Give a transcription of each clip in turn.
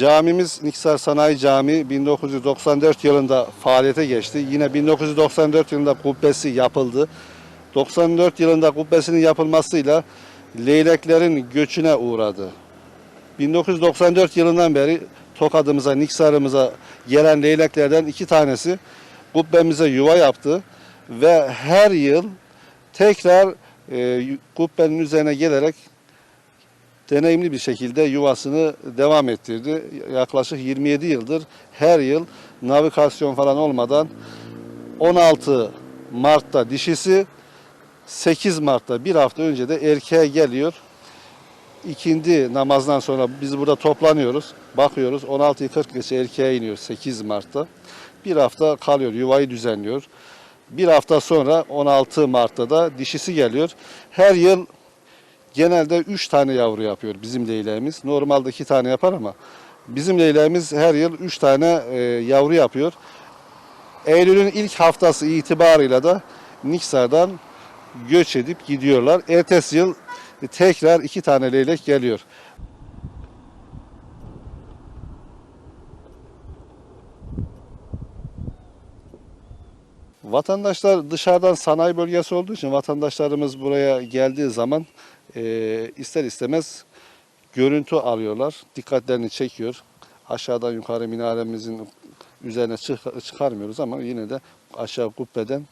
Camimiz Niksar Sanayi Camii 1994 yılında faaliyete geçti. Yine 1994 yılında kubbesi yapıldı. 94 yılında kubbesinin yapılmasıyla leyleklerin göçüne uğradı. 1994 yılından beri Tokadımıza, Niksar'ımıza gelen leyleklerden iki tanesi kubbemize yuva yaptı ve her yıl tekrar e, kubbenin üzerine gelerek deneyimli bir şekilde yuvasını devam ettirdi. Yaklaşık 27 yıldır her yıl navigasyon falan olmadan 16 Mart'ta dişisi 8 Mart'ta bir hafta önce de erkeğe geliyor. İkindi namazdan sonra biz burada toplanıyoruz. Bakıyoruz 16'yı 40 geçe erkeğe iniyor 8 Mart'ta. Bir hafta kalıyor yuvayı düzenliyor. Bir hafta sonra 16 Mart'ta da dişisi geliyor. Her yıl genelde 3 tane yavru yapıyor bizim leyleğimiz. Normalde 2 tane yapar ama bizim leyleğimiz her yıl 3 tane e, yavru yapıyor. Eylül'ün ilk haftası itibarıyla da Niksar'dan göç edip gidiyorlar. Ertesi yıl tekrar iki tane leylek geliyor. Vatandaşlar dışarıdan sanayi bölgesi olduğu için vatandaşlarımız buraya geldiği zaman e, ister istemez görüntü alıyorlar. Dikkatlerini çekiyor. Aşağıdan yukarı minaremizin üzerine çık- çıkarmıyoruz ama yine de aşağı kubbeden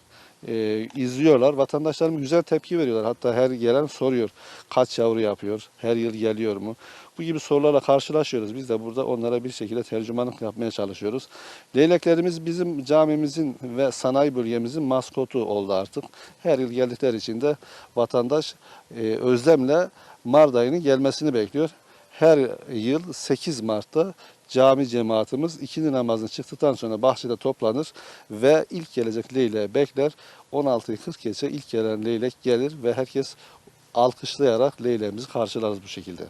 e, izliyorlar. Vatandaşlarımız güzel tepki veriyorlar. Hatta her gelen soruyor kaç yavru yapıyor, her yıl geliyor mu? Bu gibi sorularla karşılaşıyoruz. Biz de burada onlara bir şekilde tercümanlık yapmaya çalışıyoruz. Leyleklerimiz bizim camimizin ve sanayi bölgemizin maskotu oldu artık. Her yıl geldikleri için de vatandaş e, özlemle Mart ayının gelmesini bekliyor. Her yıl 8 Mart'ta cami cemaatimiz ikindi namazını çıktıktan sonra bahçede toplanır ve ilk gelecek leyleği bekler. 16'yı 40 geçe ilk gelen leylek gelir ve herkes alkışlayarak leyleğimizi karşılarız bu şekilde.